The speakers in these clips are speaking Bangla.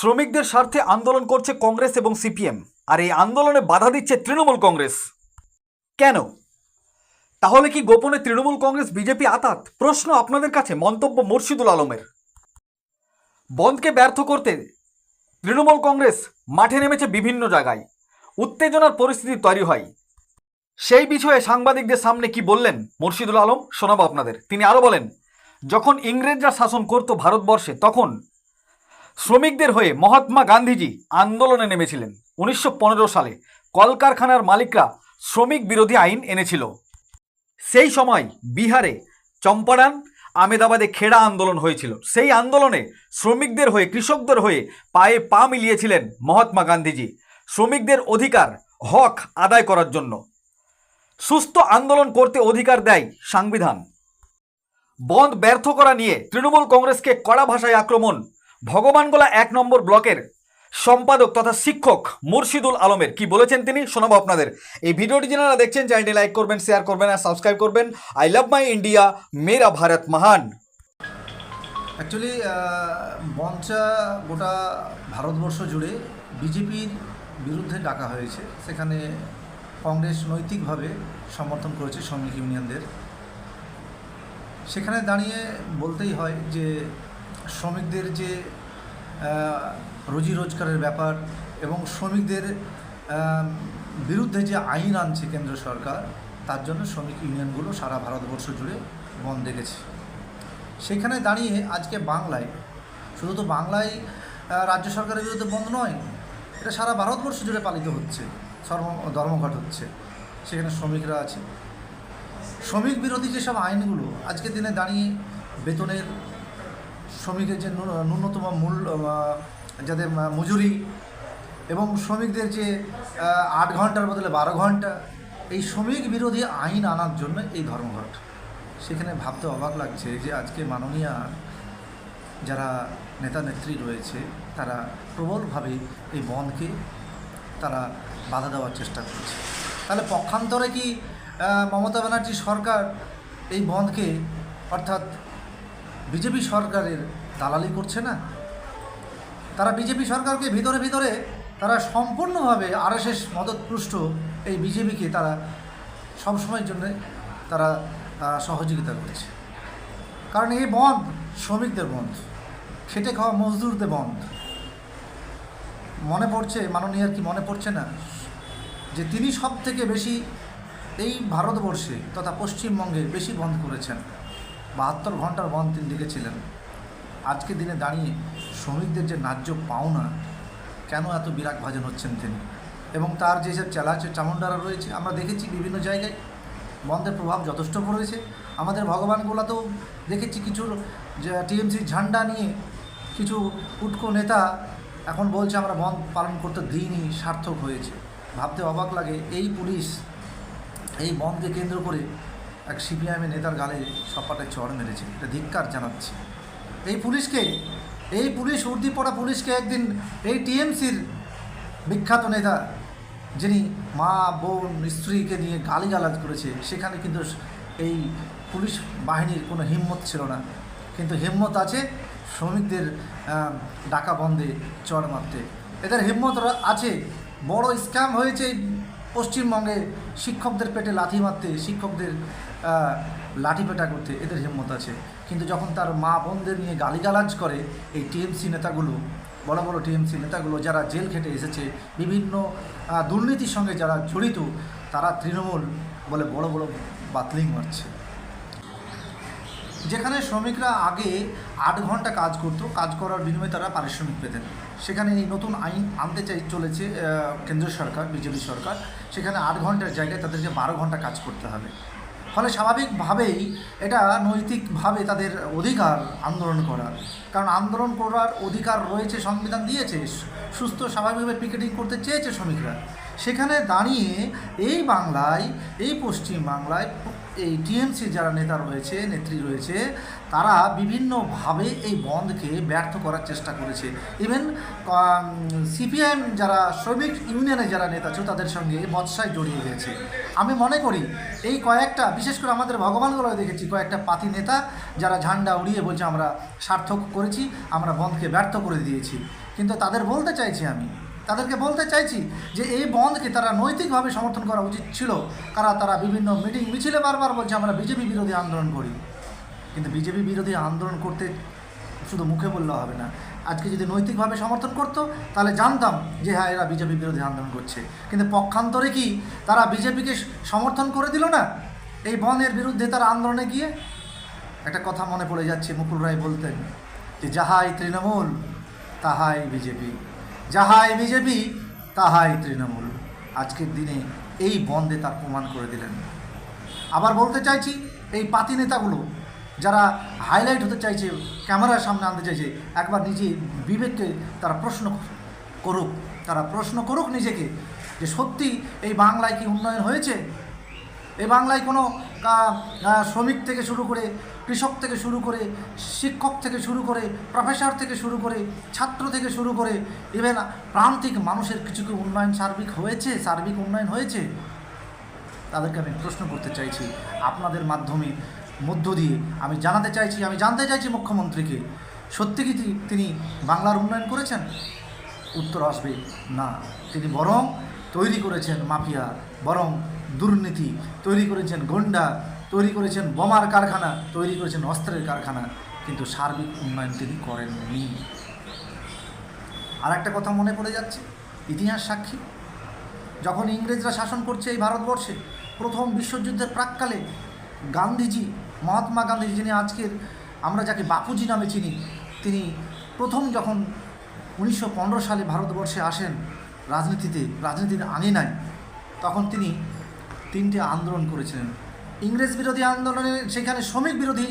শ্রমিকদের স্বার্থে আন্দোলন করছে কংগ্রেস এবং সিপিএম, আর এই আন্দোলনে বাধা দিচ্ছে তৃণমূল কংগ্রেস। কেন? তাহলে কি গোপনে তৃণমূল কংগ্রেস, বিজেপি আতাত? প্রশ্ন আপনাদের কাছে, মন্তব্য মুর্শিদুল আলমের। বন্ধকে ব্যর্থ করতে তৃণমূল কংগ্রেস মাঠে নেমেছে বিভিন্ন জায়গায়। উত্তেজনার পরিস্থিতি তৈরি হয়। সেই বিষয়ে সাংবাদিকদের সামনে কি বললেন মুর্শিদুল আলম? শোনাবো আপনাদের। তিনি আরও বলেন, যখন ইংরেজরা শাসন করত ভারতবর্ষে, তখন শ্রমিকদের হয়ে মহাত্মা গান্ধীজি আন্দোলনে নেমেছিলেন। উনিশশো পনেরো সালে কলকারখানার মালিকরা শ্রমিক বিরোধী আইন এনেছিল। সেই সময় বিহারে চম্পারণ, আমেদাবাদে খেড়া আন্দোলন হয়েছিল। সেই আন্দোলনে শ্রমিকদের হয়ে, কৃষকদের হয়ে পায়ে পা মিলিয়েছিলেন মহাত্মা গান্ধীজি। শ্রমিকদের অধিকার, হক আদায় করার জন্য। সুস্থ আন্দোলন করতে অধিকার দেয় সংবিধান। বন্ধ ব্যর্থ করা নিয়ে তৃণমূল কংগ্রেসকে কড়া ভাষায় আক্রমণ ভগবানগোলা এক নম্বর ব্লকের সম্পাদক তথা শিক্ষক মুর্শিদুল আলমের। কি বলেছেন তিনি? শোনাবো আপনাদের। এই ভিডিওটি যারা দেখছেন, চ্যানেলটি লাইক করবেন, শেয়ার করবেন আর সাবস্ক্রাইব করবেন। আই লাভ মাই ইন্ডিয়া, মেরা ভারত মহান। অ্যাকচুয়ালি মঞ্চা গোটা ভারতবর্ষ জুড়ে বিজেপির বিরুদ্ধে ডাকা হয়েছে। সেখানে কংগ্রেস নৈতিকভাবে সমর্থন করেছে শ্রমিক ইউনিয়নদের। সেখানে দাঁড়িয়ে বলতেই হয় যে শ্রমিকদের যে রুজি রোজগারের ব্যাপার এবং শ্রমিকদের বিরুদ্ধে যে আইন আনছে কেন্দ্র সরকার, তার জন্য শ্রমিক ইউনিয়নগুলো সারা ভারতবর্ষ জুড়ে বন্ধ দেখেছে। সেখানে দাঁড়িয়ে আজকে বাংলায়, শুধু তো বাংলায় রাজ্য সরকারের বিরুদ্ধে বন্ধ নয়, এটা সারা ভারতবর্ষ জুড়ে পালিত হচ্ছে সর্ব ধর্মঘট হচ্ছে, সেখানে শ্রমিকরা আছে। শ্রমিক বিরোধী যেসব আইনগুলো আজকের দিনে দাঁড়িয়ে বেতনের শ্রমিকের যে ন্যূনতম মূল্য যাদের মজুরি এবং শ্রমিকদের যে আট ঘণ্টার বদলে বারো ঘণ্টা, এই শ্রমিক বিরোধী আইন আনার জন্য এই ধর্মঘট। সেখানে ভাবতে অবাক লাগছে যে আজকে মাননীয় যারা নেতা নেত্রী রয়েছে, তারা প্রবলভাবে এই বনকে তারা বাধা দেওয়ার চেষ্টা করছে। তাহলে পক্ষান্তরে কি মমতা ব্যানার্জি সরকার এই বন্ধকে অর্থাৎ বিজেপি সরকারের দালালি করছে না? তারা বিজেপি সরকারকে ভিতরে ভিতরে তারা সম্পূর্ণভাবে আরএসএস মদতপুষ্ট এই বিজেপিকে তারা সবসময়ের জন্য তারা সহযোগিতা করছে। কারণ এই বন্ধ, শ্রমিকদের বন্ধ, খেটে খাওয়া মজদুরদের বন্ধ। মনে পড়ছে মাননীয়ার কি মনে পড়ছে না? যে তিনি সব থেকে বেশি এই ভারতবর্ষে তথা পশ্চিমবঙ্গে বেশি বন্ধ করেছেন। বাহাত্তর ঘণ্টার বন্ধ তিনি লিখেছিলেন আজকে দিনে দাঁড়িয়ে শ্রমিকদের যে ন্যায্য পাওনা, কেন এত বিরাগ ভাজন হচ্ছেন তিনি? এবং তার যেসব চালাচ্ছে চামুন্ডারা রয়েছে, আমরা দেখেছি বিভিন্ন জায়গায়। বন্ধের প্রভাব যথেষ্ট পড়েছে। আমাদের ভগবানগুলাতেও দেখেছি কিছু টিএমসির ঝান্ডা নিয়ে কিছু উটকো নেতা এখন বলছে, আমরা বন্ধ পালন করতে দিইনি, সার্থক হয়েছে। ভাবতে অবাক লাগে, এই পুলিশ এই বন্ধকে কেন্দ্র করে এক সিপিআইএমের নেতার গালে সপাটে চড় মেরেছে, এটা ধিক্কার জানাচ্ছে। এই পুলিশকে এই পুলিশ, উর্দি পড়া পুলিশকে একদিন এই টিএমসির বিখ্যাত নেতা, যিনি মা, বোন, স্ত্রীকে নিয়ে গালিগালাজ করেছে, সেখানে কিন্তু এই পুলিশ বাহিনীর কোনো হিম্মত ছিল না। কিন্তু হিম্মত আছে শ্রমিকদের ডাকা বন্ধে চড় মারতে। এদের হিম্মত আছে। বড় স্ক্যাম হয়েছে পশ্চিমবঙ্গে শিক্ষকদের পেটে লাথি মারতে, শিক্ষকদের আহ, লাঠি পেটা করতে এদের হিম্মত আছে। কিন্তু যখন তার মা বোনদের নিয়ে গালিগালাজ করে এই টিএমসি নেতাগুলো বড় বড় টিএমসি নেতাগুলো যারা জেল খেটে এসেছে বিভিন্ন দুর্নীতির সঙ্গে যারা জড়িত তারা তৃণমূল বলে বড় বড় বাতলিং মারছে। যেখানে শ্রমিকরা আগে আট ঘণ্টা কাজ করতো কাজ করার বিনিময়ে তারা পারিশ্রমিক পেতেন। সেখানে এই নতুন আইন আনতে চাই চলেছে কেন্দ্র সরকার বিজেপি সরকার। সেখানে আট ঘণ্টার জায়গায় তাদেরকে বারো ঘণ্টা কাজ করতে হবে। ফলে স্বাভাবিকভাবেই এটা নৈতিকভাবে তাদের অধিকার আন্দোলন করার। কারণ আন্দোলন করার অধিকার রয়েছে, সংবিধান দিয়েছে। সুস্থ, স্বাভাবিকভাবে পিকেটিং করতে চেয়েছে শ্রমিকরা। সেখানে দাঁড়িয়ে এই বাংলায়, এই পশ্চিম বাংলায় এই টিএমসি যারা নেতা রয়েছে, নেত্রী রয়েছে, তারা বিভিন্নভাবে এই বন্ধকে ব্যর্থ করার চেষ্টা করেছে। ইভেন সিপিআইএম যারা, শ্রমিক ইউনিয়নের যারা নেতা ছিল, তাদের সঙ্গে বৎসায় জড়িয়ে গেছে। আমি মনে করি, এই কয়েকটা, বিশেষ করে আমাদের ভগবানগুলো দেখেছি, কয়েকটা পাতি নেতা যারা ঝান্ডা উড়িয়ে বলছে, আমরা সার্থক করেছি, আমরা বন্ধকে ব্যর্থ করে দিয়েছি। কিন্তু তাদের বলতে চাইছি আমি তাদেরকে বলতে চাইছি যে এই বন্ধকে তারা নৈতিকভাবে সমর্থন করা উচিত ছিল। কারা তারা বিভিন্ন মিটিং মিছিলে বারবার বলছে, আমরা বিজেপি বিরোধী আন্দোলন করি। কিন্তু বিজেপি বিরোধী আন্দোলন করতে শুধু মুখে বললে হবে না। আজকে যদি নৈতিকভাবে সমর্থন করতো, তাহলে জানতাম যে হ্যাঁ এরা বিজেপি বিরোধী আন্দোলন করছে। কিন্তু পক্ষান্তরে কি তারা বিজেপিকে সমর্থন করে দিল না? এই বনের বিরুদ্ধে তারা আন্দোলনে গিয়ে একটা কথা মনে পড়ে যাচ্ছে, মুকুল রায় বলতেন যে, যাহাই তৃণমূল, তাহাই বিজেপি। যাহাই বিজেপি, তাহাই তৃণমূল। আজকের দিনে এই বন্ধে তার প্রমাণ করে দিলেন। আবার বলতে চাইছি, এই পাতি নেতাগুলো যারা হাইলাইট হতে চাইছে, ক্যামেরার সামনে আনতে চাইছে, একবার নিজে বিবেককে তারা প্রশ্ন করুক। তারা প্রশ্ন করুক নিজেকে যে সত্যি এই বাংলায় কি উন্নয়ন হয়েছে? এই বাংলায় কোনো শ্রমিক থেকে শুরু করে, কৃষক থেকে শুরু করে, শিক্ষক থেকে শুরু করে প্রফেসর থেকে শুরু করে, ছাত্র থেকে শুরু করে ইভেন প্রান্তিক মানুষের কিছু কি উন্নয়ন সার্বিক হয়েছে, সার্বিক উন্নয়ন হয়েছে? তাদেরকে আমি প্রশ্ন করতে চাইছি, আপনাদের মাধ্যমে মধ্য দিয়ে। আমি জানাতে চাইছি, আমি জানতে চাইছি মুখ্যমন্ত্রীকে, সত্যি কি তিনি বাংলার উন্নয়ন করেছেন? উত্তর আসবে না। তিনি বরং তৈরি করেছেন মাফিয়া, বরং দুর্নীতি তৈরি করেছেন গন্ডা, তৈরি করেছেন বোমার কারখানা, তৈরি করেছেন অস্ত্রের কারখানা, কিন্তু সার্বিক উন্নয়ন তিনি করেননি। আর একটা কথা মনে পড়ে যাচ্ছে, ইতিহাস সাক্ষী। যখন ইংরেজরা শাসন করছে এই ভারতবর্ষে, প্রথম বিশ্বযুদ্ধের প্রাককালে গান্ধীজি, মহাত্মা গান্ধীজি, যিনি আজকের আমরা যাকে বাপুজি নামে চিনি, তিনি প্রথম যখন উনিশশো পনেরো সালে ভারতবর্ষে আসেন রাজনীতিতে, রাজনীতির আঙিনায়, তখন তিনি তিনটে আন্দোলন করেছিলেন। ইংরেজ বিরোধী আন্দোলনে সেখানে শ্রমিক বিরোধী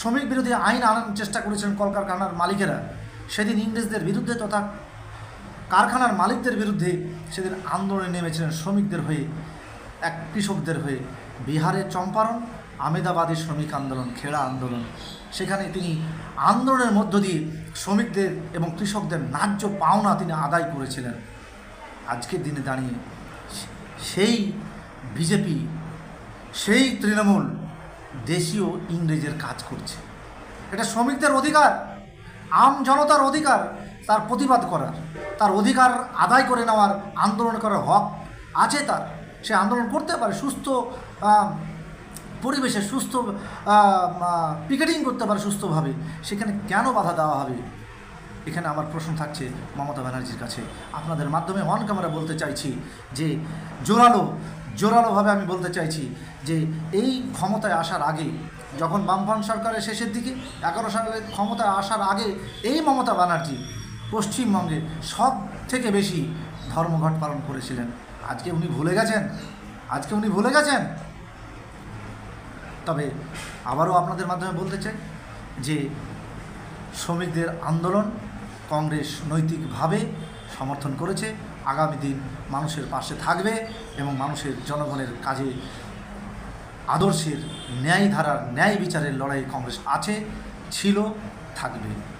শ্রমিক বিরোধী আইন আনার চেষ্টা করেছিলেন কলকারখানার মালিকেরা। সেদিন ইংরেজদের বিরুদ্ধে তথা কারখানার মালিকদের বিরুদ্ধে সেদিন আন্দোলনে নেমেছিলেন শ্রমিকদের হয়ে, এক কৃষকদের হয়ে। বিহারের চম্পারণ, আমেদাবাদী শ্রমিক আন্দোলন, খেড়া আন্দোলন। সেখানে তিনি আন্দোলনের মধ্য দিয়ে শ্রমিকদের এবং কৃষকদের ন্যায্য পাওনা তিনি আদায় করেছিলেন। আজকের দিনে দাঁড়িয়ে সেই বিজেপি সেই তৃণমূল দেশীয় ইংরেজের কাজ করছে। এটা শ্রমিকদের অধিকার, আম জনতার অধিকার, তার প্রতিবাদ করার, তার অধিকার আদায় করে নেওয়ার আন্দোলন করার হক আছে তার। সে আন্দোলন করতে পারে, সুস্থ পরিবেশে সুস্থ পিকেটিং করতে পারে সুস্থভাবে। সেখানে কেন বাধা দেওয়া হবে? এখানে আমার প্রশ্ন থাকছে মমতা ব্যানার্জির কাছে। আপনাদের মাধ্যমে অন ক্যামেরা বলতে চাইছি যে জোরালো জোরালোভাবে আমি বলতে চাইছি যে এই ক্ষমতায় আসার আগে, যখন বামফ্রন্ট সরকারের শেষের দিকে, এগারো সালে ক্ষমতায় আসার আগে এই মমতা ব্যানার্জি পশ্চিমবঙ্গে সব থেকে বেশি ধর্মঘট পালন করেছিলেন। আজকে উনি ভুলে গেছেন? আজকে উনি ভুলে গেছেন? তবে আবারও আপনাদের মাধ্যমে বলতে চাই যে শ্রমিকদের আন্দোলন কংগ্রেস নৈতিকভাবে সমর্থন করেছে। আগামী দিন মানুষের পাশে থাকবে এবং মানুষের জনগণের কাজে আদর্শের ন্যায় ধারার ন্যায় বিচারের লড়াই কংগ্রেস আছে, ছিল, থাকবে।